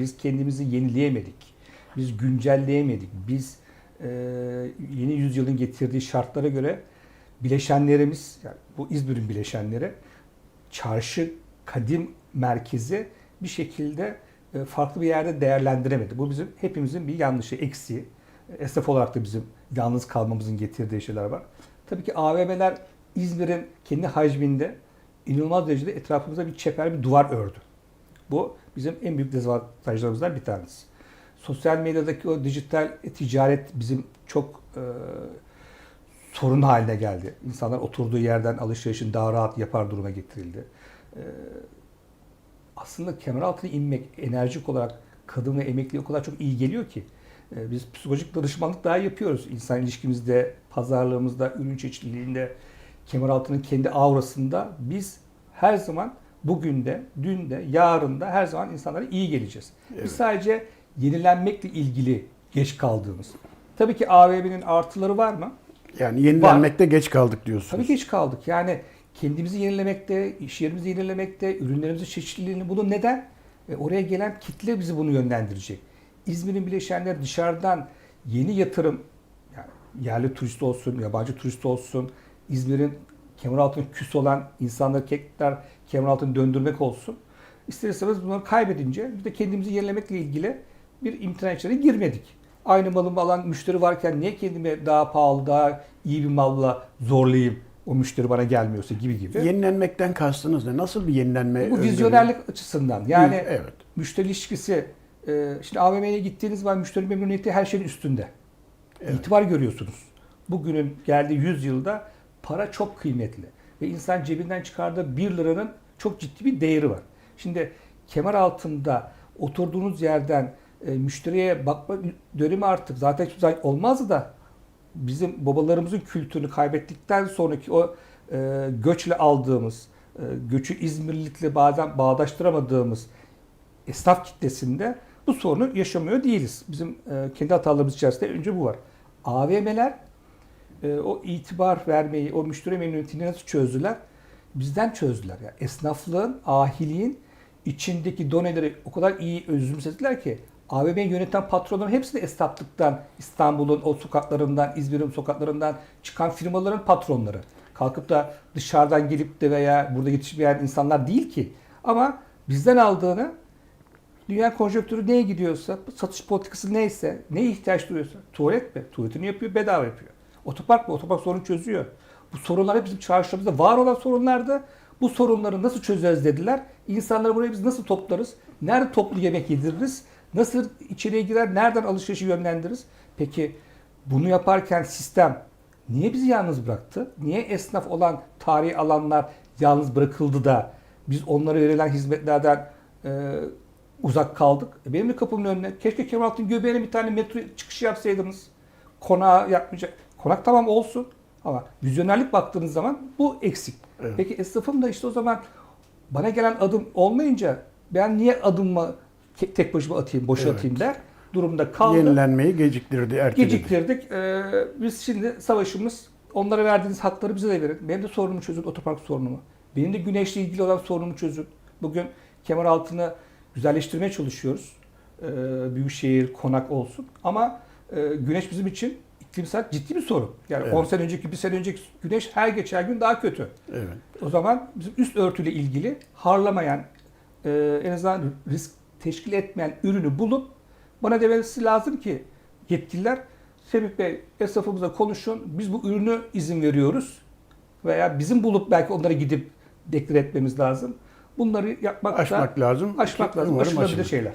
Biz kendimizi yenileyemedik. Biz güncelleyemedik. Biz e, yeni yüzyılın getirdiği şartlara göre bileşenlerimiz, yani bu İzmir'in bileşenleri, çarşı kadim merkezi bir şekilde e, farklı bir yerde değerlendiremedi. Bu bizim hepimizin bir yanlışı, eksiği. Esnaf olarak da bizim yalnız kalmamızın getirdiği şeyler var. Tabii ki AVM'ler İzmir'in kendi hacminde inanılmaz derecede etrafımıza bir çeper, bir duvar ördü. Bu bizim en büyük dezavantajlarımızdan bir tanesi. Sosyal medyadaki o dijital ticaret bizim çok e, sorun haline geldi. İnsanlar oturduğu yerden alışverişin daha rahat yapar duruma getirildi. E, aslında kemer altına inmek enerjik olarak kadın ve emekliye o kadar çok iyi geliyor ki e, biz psikolojik danışmanlık daha yapıyoruz. İnsan ilişkimizde, pazarlığımızda, ürün çeşitliliğinde, kemer altının kendi aurasında biz her zaman bugün de, dün de, yarın da her zaman insanlara iyi geleceğiz. Evet. Biz sadece yenilenmekle ilgili geç kaldığımız. Tabii ki AVM'nin artıları var mı? Yani yenilenmekte geç kaldık diyorsunuz. Tabii geç kaldık. Yani kendimizi yenilemekte, iş yerimizi yenilemekte, ürünlerimizin çeşitliliğini bunu neden? E, oraya gelen kitle bizi bunu yönlendirecek. İzmir'in bileşenleri dışarıdan yeni yatırım, yani yerli turist olsun, yabancı turist olsun, İzmir'in Kemeraltı'nın küs olan insanları tekrar Kemeraltı'nı döndürmek olsun. İster istemez bunları kaybedince biz de kendimizi yenilemekle ilgili bir imtina içine girmedik. Aynı malımı alan müşteri varken niye kendime daha pahalı, daha iyi bir malla zorlayayım o müşteri bana gelmiyorsa gibi gibi. Yenilenmekten kastınız ne? Nasıl bir yenilenme? Bu vizyonerlik açısından. Yani evet. müşteri ilişkisi, e, şimdi AVM'ye gittiğiniz zaman müşteri memnuniyeti her şeyin üstünde. Evet. İtibar görüyorsunuz. Bugünün geldiği 100 yılda para çok kıymetli. Ve insan cebinden çıkardığı 1 liranın çok ciddi bir değeri var. Şimdi kemer altında oturduğunuz yerden e, müşteriye bakma dönemi artık zaten hiçbir zaman olmazdı da bizim babalarımızın kültürünü kaybettikten sonraki o e, göçle aldığımız, e, göçü İzmirlilikle bazen bağdaştıramadığımız esnaf kitlesinde bu sorunu yaşamıyor değiliz. Bizim e, kendi hatalarımız içerisinde önce bu var. AVM'ler e, o itibar vermeyi, o müşteri memnuniyetini nasıl çözdüler? Bizden çözdüler. Yani esnaflığın, ahiliğin içindeki doneleri o kadar iyi özümsediler ki AVM'yi yöneten patronların hepsi de esnaflıktan, İstanbul'un o sokaklarından, İzmir'in sokaklarından çıkan firmaların patronları. Kalkıp da dışarıdan gelip de veya burada yetişmeyen insanlar değil ki. Ama bizden aldığını Dünya konjonktürü neye gidiyorsa, satış politikası neyse, neye ihtiyaç duyuyorsa, tuvalet mi? Tuvaletini yapıyor, bedava yapıyor. Otopark mı? Otopark sorunu çözüyor. Bu sorunlar hep bizim çarşılarımızda var olan sorunlardı. Bu sorunları nasıl çözeriz dediler. İnsanları buraya biz nasıl toplarız? Nerede toplu yemek yediririz? Nasıl içeriye girer? Nereden alışverişi yönlendiririz? Peki bunu yaparken sistem niye bizi yalnız bıraktı? Niye esnaf olan tarihi alanlar yalnız bırakıldı da biz onlara verilen hizmetlerden e, uzak kaldık. E, Benim de kapımın önüne keşke Kemal'ın göbeğine bir tane metro çıkışı yapsaydınız. Konağı yapmayacak. Konak tamam olsun ama vizyonerlik baktığınız zaman bu eksik. Evet. Peki esnafım da işte o zaman bana gelen adım olmayınca ben niye adımımı tek başıma atayım, boşa Evet. atayım der durumda kaldı. Yenilenmeyi geciktirdi, erteledi. Geciktirdik. Ee, biz şimdi savaşımız onlara verdiğiniz hakları bize de verin. Benim de sorunumu çözün, otopark sorunumu. Benim de güneşle ilgili olan sorunumu çözün. Bugün kemer altını güzelleştirmeye çalışıyoruz. Ee, büyükşehir, konak olsun. Ama e, güneş bizim için iklimsel ciddi bir sorun. Yani Evet. 10 sene önceki, bir sene önceki güneş her geçen gün daha kötü. Evet. O zaman bizim üst örtüyle ilgili harlamayan, e, en azından risk teşkil etmeyen ürünü bulup bana demesi lazım ki yetkililer Semih Bey esnafımıza konuşun. Biz bu ürünü izin veriyoruz. Veya bizim bulup belki onlara gidip deklar etmemiz lazım. Bunları yapmak da Aşmak lazım. aşmak lazım. Aşılabilir şeyler.